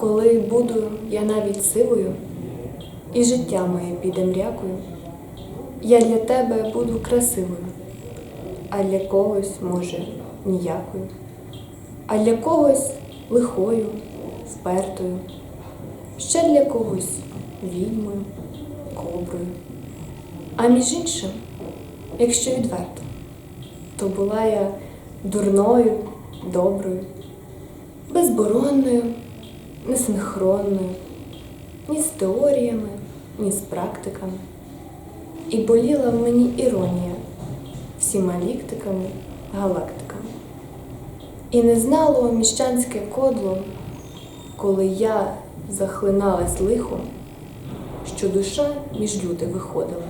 Коли буду я навіть сивою, і життя моє піде мрякою, я для тебе буду красивою, а для когось, може, ніякою, а для когось лихою, впертою, ще для когось відьмою, коброю. А між іншим, якщо відверто, то була я дурною, доброю, безборонною, несинхронною, ні з теоріями, ні з практиками. І боліла в мені іронія всіма ліктиками, галактиками. І не знало міщанське кодло, коли я захлиналась лихом, що душа між люди виходила,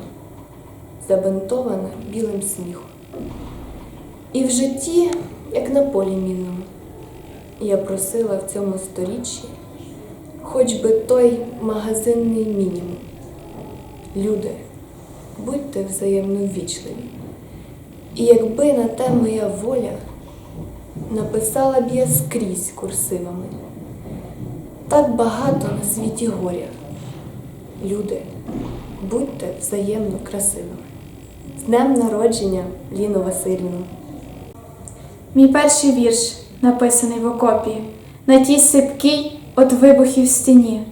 забинтована білим сміхом. І в житті, як на полі мінному, я просила в цьому сторіччі хоч би той магазинний мінімум. Люди, будьте взаємно ввічливі. І якби на те моя воля, написала б я скрізь курсивами. Так багато на світі горя. Люди, будьте взаємно красивими. З днем народження, Ліно Васильівну! Мій перший вірш, написаний в окопі, на тій сипкій от вибухів стіні,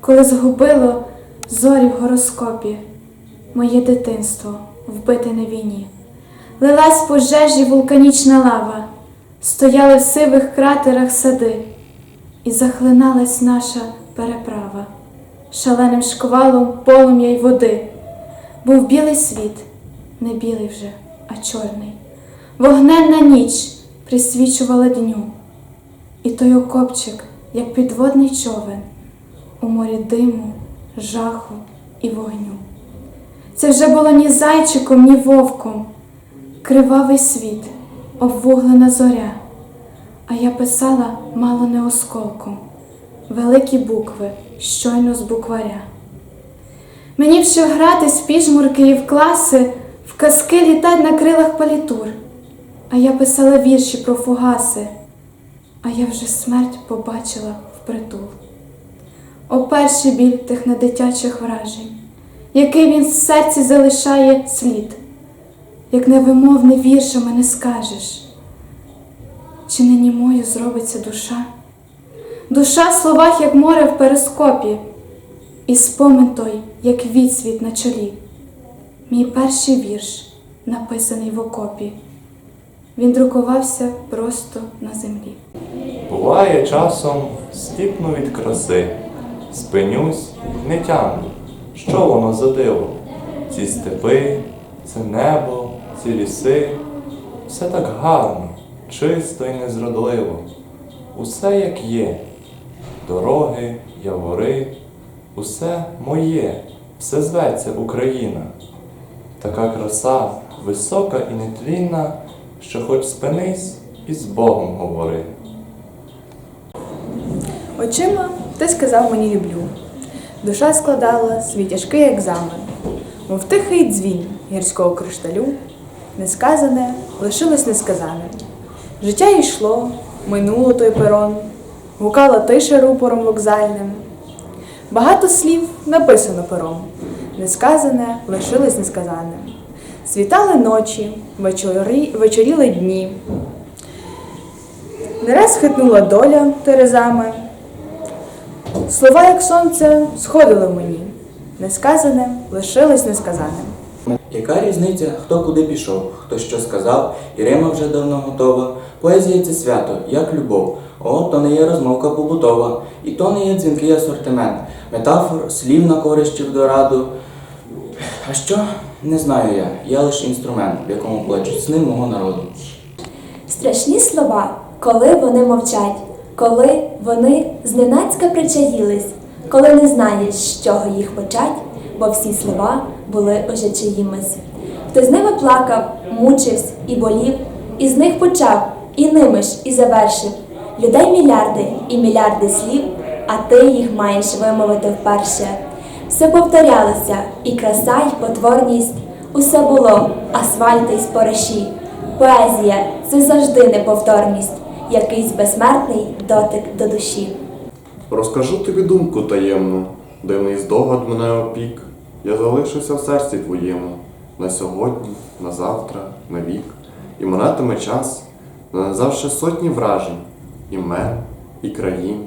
коли згубило зорі в гороскопі, моє дитинство вбите на війні. Лилась пожежі вулканічна лава, стояли в сивих кратерах сади, і захлиналась наша переправа шаленим шквалом полум'я й води. Був білий світ, не білий вже, а чорний. Вогненна ніч присвічувала дню, і той окопчик, як підводний човен, у морі диму, жаху і вогню. Це вже було ні зайчиком, ні вовком, кривавий світ, обвуглена зоря, а я писала мало не осколком, великі букви щойно з букваря. Мені б ще гратись в піжмурки і в класи, в казки літать на крилах палітур. А я писала вірші про фугаси, а я вже смерть побачила впритул. О перший біль тих недитячих вражень, який він в серці залишає слід, як невимовне віршами не скажеш, чи не німою зробиться душа? Душа в словах, як море в перископі, і спомин той, як відсвіт на чолі. Мій перший вірш, написаний в окопі. Він друкувався просто на землі. Буває часом стіпну від краси, спинюсь, не тямлю, що воно за диво. Ці степи, це небо, ці ліси, все так гарно, чисто і незрадливо. Усе як є, дороги, явори, усе моє, все зветься Україна. Така краса, висока і нетлінна, що хоч спинись і з Богом говори. Очима ти сказав мені люблю. Душа складала свій тяжкий екзамен, мов тихий дзвін гірського кришталю, несказане лишилось несказаним. Життя йшло, минуло той перон, гукала тиша рупором вокзальним. Багато слів написано пером, несказане лишилось несказаним. Світали ночі, вечорі, вечоріли дні. Не раз хитнула доля терезами. Слова, як сонце, сходили мені. Несказане лишилось несказаним. Яка різниця, хто куди пішов, хто що сказав, і Рима вже давно готова. Поезія це свято, як любов. О, то не є розмовка побутова, і то не є дзвінкий асортимент, метафор, слів на користь чи в дораду. А що? Не знаю я. Я лише інструмент, в якому плачуть сни мого народу. Страшні слова, коли вони мовчать, коли вони зненацька причаїлись, коли не знаєш, з чого їх почать, бо всі слова були уже чиїмось. Хто з ними плакав, мучився і болів, і з них почав, і ними ж і завершив. Людей мільярди і мільярди слів, а ти їх маєш вимовити вперше. Все повторялося, і краса, й потворність, усе було, асфальти й спориші. Поезія це завжди неповторність, якийсь безсмертний дотик до душі. Розкажу тобі думку таємну, дивний здогад мене опік. Я залишуся в серці твоєму на сьогодні, на завтра, на вік. І минатиме час, нанизавши сотні вражень, імен і країн,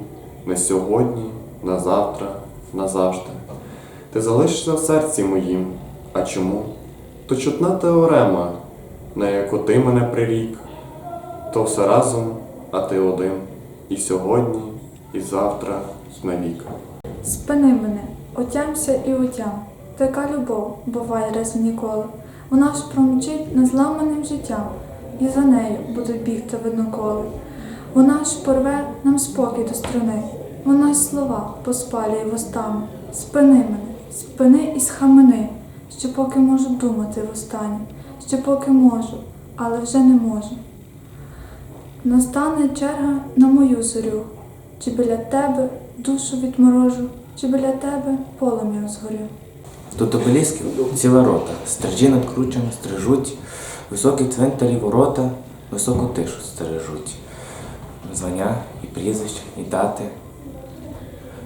на сьогодні, на завтра, назавжди. Ти залишишся в серці моїм. А чому? То чутна теорема, на яку ти мене прирік, то все разом, а ти один. І сьогодні, і завтра, і навік. Спини мене, отямся і отям. Така любов буває раз ніколи. Вона ж промчить незламаним життям, і за нею будуть бігти видноколи. Вона ж порве нам спокій до струни, вона ж слова поспалює вустами. Спини мене, спини і схамени, що поки можу думати востаннє, що поки можу, але вже не можу. Настане черга на мою зорю, чи біля тебе душу відморожу, чи біля тебе полум'я згорю. Тут обелісків ціла рота, стражі надкручено стрижуть, високі цвинтарі ворота, високу тишу стережуть. Звання і прізвища, і дати.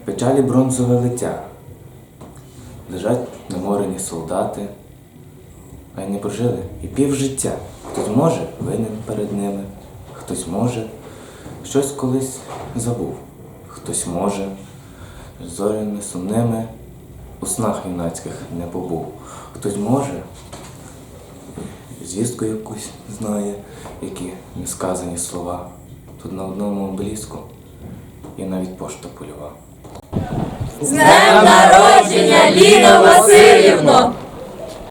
Печалі бронзове лиця. Лежать наморені солдати, а й не прожили і півжиття. Хтось може винен перед ними, хтось може щось колись забув, хтось може зорями сумними у снах юнацьких не побув. Хтось може, звістку якусь знає, які несказані слова. Тут на одному обеліску є навіть пошта польова. З днем народження, Ліно Васильівно!